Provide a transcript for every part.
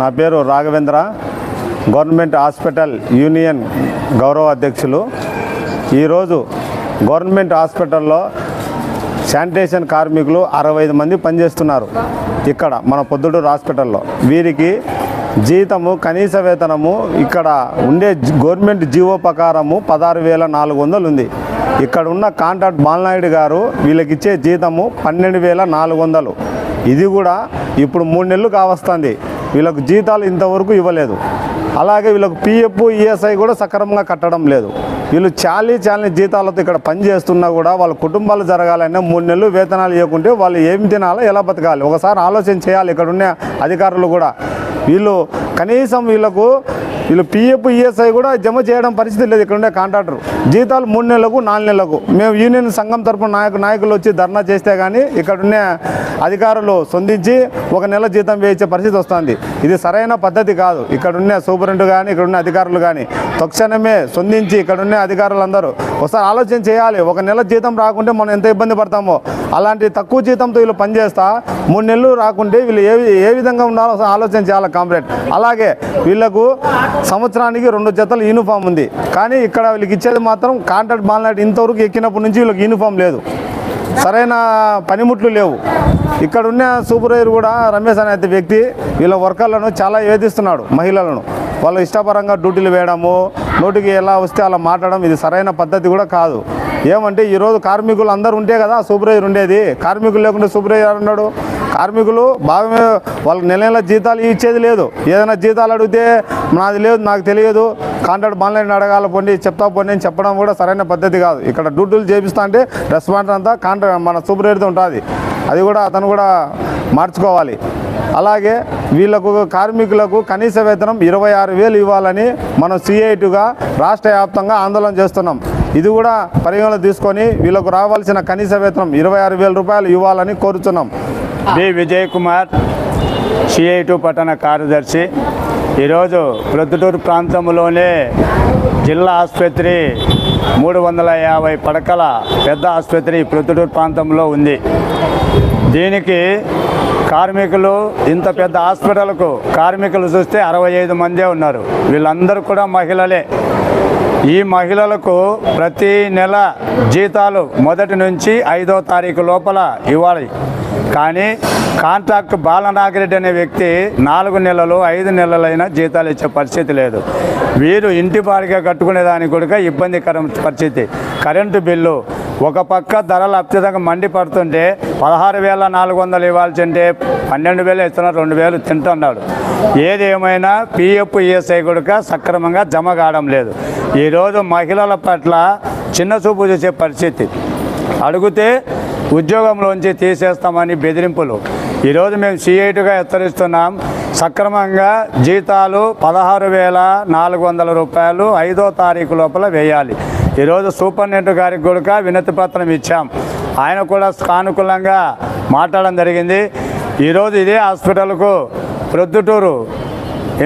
నా పేరు Raghavendra. Government hospital union గౌరవ అధ్యక్షులు. ఈరోజు గవర్నమెంట్ హాస్పిటల్లో శానిటేషన్ కార్మికులు అరవై ఐదు మంది పనిచేస్తున్నారు ఇక్కడ మన పొద్దుటూరు హాస్పిటల్లో. వీరికి జీతము కనీస వేతనము ఇక్కడ ఉండే గవర్నమెంట్ జీవో ప్రకారము పదహారు వేల నాలుగు వందలు ఉంది. ఇక్కడ ఉన్న కాంట్రాక్ట్ బాలనాయుడు గారు వీళ్ళకి ఇచ్చే జీతము పన్నెండు వేల నాలుగు వందలు. ఇది కూడా ఇప్పుడు మూడు నెలలు కావస్తుంది వీళ్ళకు జీతాలు ఇంతవరకు ఇవ్వలేదు. అలాగే వీళ్ళకు పిఎఫ్ ఈఎస్ఐ కూడా సక్రమంగా కట్టడం లేదు. వీళ్ళు చాలీ చాలని జీతాలతో ఇక్కడ పని చేస్తున్నా కూడా వాళ్ళ కుటుంబాలు జరగాలనే మూడు నెలలు వేతనాలు ఇవ్వకుంటే వాళ్ళు ఏం తినాలో ఎలా బతకాలి? ఒకసారి ఆలోచన చేయాలి. ఇక్కడ ఉన్న అధికారులు కూడా. వీళ్ళు కనీసం వీళ్ళకు వీళ్ళు పిఎఫ్ ఈఎస్ఐ కూడా జమ చేయడం పరిస్థితి లేదు ఇక్కడ ఉండే కాంట్రాక్టర్. జీతాలు మూడు నెలలకు నాలుగు నెలలకు. మేము యూనియన్ సంఘం తరపున నాయకు నాయకులు వచ్చి ధర్నా చేస్తే కానీ ఇక్కడున్న అధికారులు సొందించి ఒక నెల జీతం వేయించే పరిస్థితి వస్తుంది. ఇది సరైన పద్ధతి కాదు. ఇక్కడ ఉన్న సూపరింట్ కానీ ఇక్కడున్న అధికారులు కానీ తక్షణమే సొందించి ఇక్కడ ఉన్న అధికారులందరూ ఒకసారి ఆలోచన చేయాలి. ఒక నెల జీతం రాకుంటే మనం ఎంత ఇబ్బంది పడతామో. అలాంటి తక్కువ జీతంతో వీళ్ళు పనిచేస్తా మూడు నెలలు రాకుంటే వీళ్ళు ఏ ఏ విధంగా ఉండాలో ఆలోచన చేయాలి కామ్రేడ్. అలాగే వీళ్ళకు సంవత్సరానికి రెండు జతలు యూనిఫామ్ ఉంది. కానీ ఇక్కడ వీళ్ళకి ఇచ్చేది మాత్రం కాంట్రాక్ట్ బాలనాటి ఇంతవరకు ఎక్కినప్పటి నుంచి వీళ్ళకి యూనిఫామ్ లేదు. సరైన పనిముట్లు లేవు. ఇక్కడ ఉన్న సూపర్వైజర్ కూడా రమేష్ అనే వ్యక్తి వీళ్ళ వర్కర్లను చాలా వేధిస్తున్నాడు మహిళలను. వాళ్ళు ఇష్టపరంగా డ్యూటీలు వేయడము నోటికి ఎలా వస్తే అలా మాట్లాడడం ఇది సరైన పద్ధతి కూడా కాదు. ఏమంటే ఈరోజు కార్మికులు అందరూ ఉంటే కదా సూపర్వైజర్ ఉండేది. కార్మికులు లేకుండా సూపర్వైజర్ ఉన్నాడు కార్మికులు బాగా వాళ్ళకి నెల నెల జీతాలు ఇచ్చేది లేదు. ఏదైనా జీతాలు అడిగితే నాది లేదు నాకు తెలియదు. కాంట్రాక్ట్ బాన్లైన్ అడగాల పోండి చెప్తా పోండి అని చెప్పడం కూడా సరైన పద్ధతి కాదు. ఇక్కడ డ్యూటీలు చేపిస్తా అంటే రెస్పాండర్ అంతా కాంట్రాక్ట్ మన సూపర్వైజర్తో ఉంటుంది. అది కూడా అతను కూడా మార్చుకోవాలి. అలాగే వీళ్ళకు కార్మికులకు కనీస వేతనం ఇరవై ఆరు వేలు ఇవ్వాలని మనం సిఐటిగా రాష్ట్ర వ్యాప్తంగా ఆందోళన చేస్తున్నాం. ఇది కూడా పరిగణలో తీసుకొని వీళ్ళకు రావాల్సిన కనీస వేతనం ఇరవై ఆరు వేల రూపాయలు ఇవ్వాలని కోరుతున్నాం బి విజయ్ కుమార్ సిఐ టూ పట్టణ కార్యదర్శి. ఈరోజు ప్రొద్దుటూరు ప్రాంతంలోనే జిల్లా ఆసుపత్రి మూడు వందల యాభై పడకల పెద్ద ఆసుపత్రి ప్రొద్దుటూరు ప్రాంతంలో ఉంది. దీనికి కార్మికులు ఇంత పెద్ద హాస్పిటల్కు కార్మికులు చూస్తే అరవై ఐదు మందే ఉన్నారు. వీళ్ళందరూ కూడా మహిళలే. ఈ మహిళలకు ప్రతి నెల జీతాలు మొదటి నుంచి ఐదో తారీఖు లోపల ఇవ్వాలి. కానీ కాంట్రాక్ట్ బాలనాగిరెడ్డి అనే వ్యక్తి నాలుగు నెలలు ఐదు నెలలైనా జీతాలు ఇచ్చే పరిస్థితి లేదు. వీరు ఇంటి బారిగా కట్టుకునే దానికి కూడా ఇబ్బందికరం పరిస్థితి. కరెంటు బిల్లు ఒక పక్క ధరలు అత్యధికంగా మండిపడుతుంటే పదహారు వేల నాలుగు వందలు ఇవ్వాల్సి ఉంటే పన్నెండు వేలు ఇస్తున్నారు రెండు వేలు తింటున్నాడు. ఏది ఏమైనా పిఎఫ్ ఈఎస్ఐ కూడా సక్రమంగా జమ కావడం లేదు. ఈరోజు మహిళల పట్ల చిన్న చూపు చూసే పరిస్థితి. అడిగితే ఉద్యోగంలోంచి తీసేస్తామని బెదిరింపులు. ఈరోజు మేము సిఐటిగా హెచ్చరిస్తున్నాం. సక్రమంగా జీతాలు పదహారు వేల నాలుగు వందల రూపాయలు ఐదో తారీఖు లోపల వేయాలి. ఈరోజు సూపరింటెండెంట్ గారికి కూడా వినతి పత్రం ఇచ్చాం. ఆయన కూడా సానుకూలంగా మాట్లాడడం జరిగింది. ఈరోజు ఇదే హాస్పిటల్కు ప్రొద్దుటూరు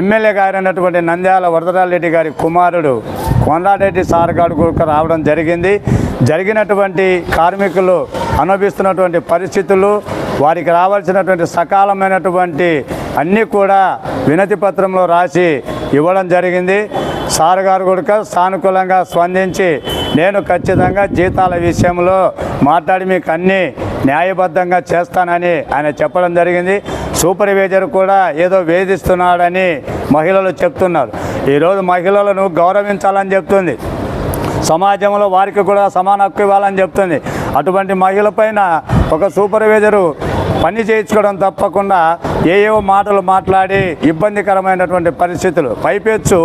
ఎమ్మెల్యే గారైనటువంటి నంద్యాల వరదరారెడ్డి గారి కుమారుడు కొండారెడ్డి సార్ గారు కూడా రావడం జరిగింది. జరిగినటువంటి కార్మికులు అనుభవిస్తున్నటువంటి పరిస్థితులు వారికి రావాల్సినటువంటి సకాలమైనటువంటి అన్నీ కూడా వినతి పత్రంలో రాసి ఇవ్వడం జరిగింది. సార్ గారు కూడా సానుకూలంగా స్పందించి నేను ఖచ్చితంగా జీతాల విషయంలో మాట్లాడి మీకు అన్నీ న్యాయబద్ధంగా చేస్తానని ఆయన చెప్పడం జరిగింది. సూపర్వైజర్ కూడా ఏదో వేధిస్తున్నాడని మహిళలు చెప్తున్నారు. ఈరోజు మహిళలను గౌరవించాలని చెప్తుంది. సమాజంలో వారికి కూడా సమాన హక్కు ఇవ్వాలని చెప్తుంది. అటువంటి మహిళ పైన ఒక సూపర్వైజరు పని చేయించుకోవడం తప్పకుండా ఏవో మాటలు మాట్లాడి ఇబ్బందికరమైనటువంటి పరిస్థితులు. పైపెచ్చు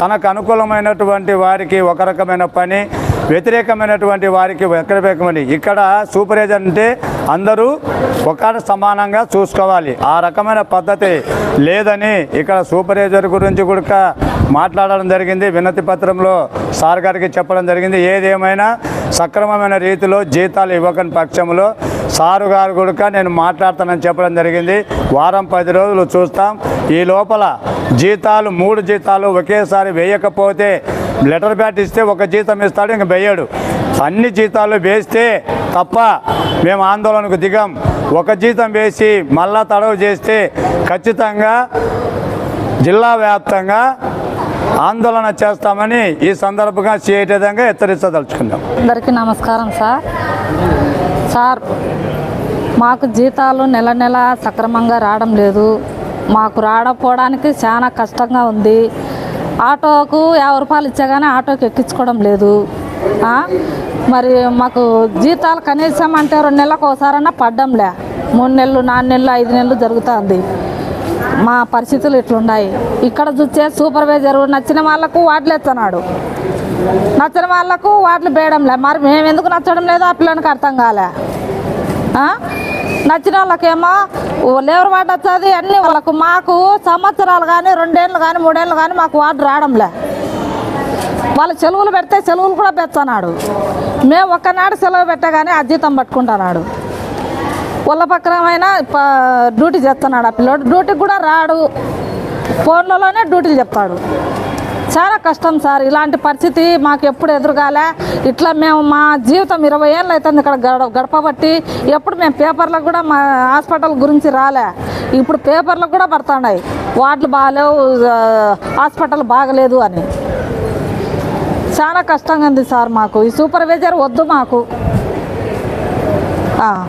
తనకు అనుకూలమైనటువంటి వారికి ఒక రకమైన పని వ్యతిరేకమైనటువంటి వారికి వ్యతిరేకమని. ఇక్కడ సూపర్వైజర్ అంటే అందరూ ఒక సమానంగా చూసుకోవాలి. ఆ రకమైన పద్ధతి లేదని ఇక్కడ సూపర్వైజర్ గురించి కూడా మాట్లాడడం జరిగింది. వినతి పత్రంలో సార్ గారికి చెప్పడం జరిగింది. ఏదేమైనా సక్రమమైన రీతిలో జీతాలు ఇవ్వకని పక్షంలో సారు గారు కూడా నేను మాట్లాడతానని చెప్పడం జరిగింది. వారం పది రోజులు చూస్తాం. ఈ లోపల జీతాలు మూడు జీతాలు ఒకేసారి వేయకపోతే లెటర్ బ్యాట్ ఇస్తే ఒక జీతం ఇస్తాడు ఇంక వేయడు. అన్ని జీతాలు వేస్తే తప్ప మేము ఆందోళనకు దిగాం. ఒక జీతం వేసి మళ్ళా తడవు చేస్తే ఖచ్చితంగా జిల్లా వ్యాప్తంగా ఆందోళన చేస్తామని ఈ సందర్భంగా చేయటంగా హెచ్చరించదలుచుకున్నాం. అందరికీ నమస్కారం సార్. సార్ మాకు జీతాలు నెల నెల సక్రమంగా రావడం లేదు. మాకు రాకపోవడానికి చాలా కష్టంగా ఉంది. ఆటోకు యాభై రూపాయలు ఇచ్చా కానీ ఆటోకి ఎక్కించుకోవడం లేదు. మరి మాకు జీతాలు కనీసం అంటే రెండు నెలలకు ఒకసారన్నా పడ్డంలే. మూడు నెలలు నాలుగు నెలలు ఐదు నెలలు జరుగుతుంది. మా పరిస్థితులు ఇట్లున్నాయి. ఇక్కడ చూస్తే సూపర్వైజర్ నచ్చిన వాళ్ళకు వాటిలు ఎత్తనాడు. నచ్చిన వాళ్ళకు వాటిలు వేయడంలే మరి మేము ఎందుకు నచ్చడం లేదో ఆ పిల్లనికి అర్థం కాలే. నచ్చిన వాళ్ళకేమో లేబర్ వార్డు వస్తుంది అన్ని వాళ్ళకు మాకు సంవత్సరాలు కానీ రెండేళ్ళు కానీ మూడేళ్ళు కానీ మాకు వార్డు రావడంలే. వాళ్ళు సెలవులు పెడితే సెలవులు కూడా పెడుతున్నాడు మేము ఒక్కనాడు సెలవు పెట్టగానే అజీతం పట్టుకుంటున్నాడు వాళ్ళ పక్కనమైనా డ్యూటీ చేస్తున్నాడు ఆ పిల్లోడు. డ్యూటీకి కూడా రాడు. ఫోన్లలోనే డ్యూటీలు చెప్తాడు. చాలా కష్టం సార్. ఇలాంటి పరిస్థితి మాకు ఎప్పుడు ఎదురుగాలే. ఇట్లా మేము మా జీవితం ఇరవై ఏళ్ళు అవుతుంది ఇక్కడ గడ గడపబట్టి. ఎప్పుడు మేము పేపర్లకు కూడా మా హాస్పిటల్ గురించి రాలే. ఇప్పుడు పేపర్లకు కూడా పడుతున్నాయి. వార్డులు బాగాలేవు హాస్పిటల్ బాగలేదు అని. చాలా కష్టంగా ఉంది సార్ మాకు. ఈ సూపర్వైజర్ వద్దు మాకు. ఆ.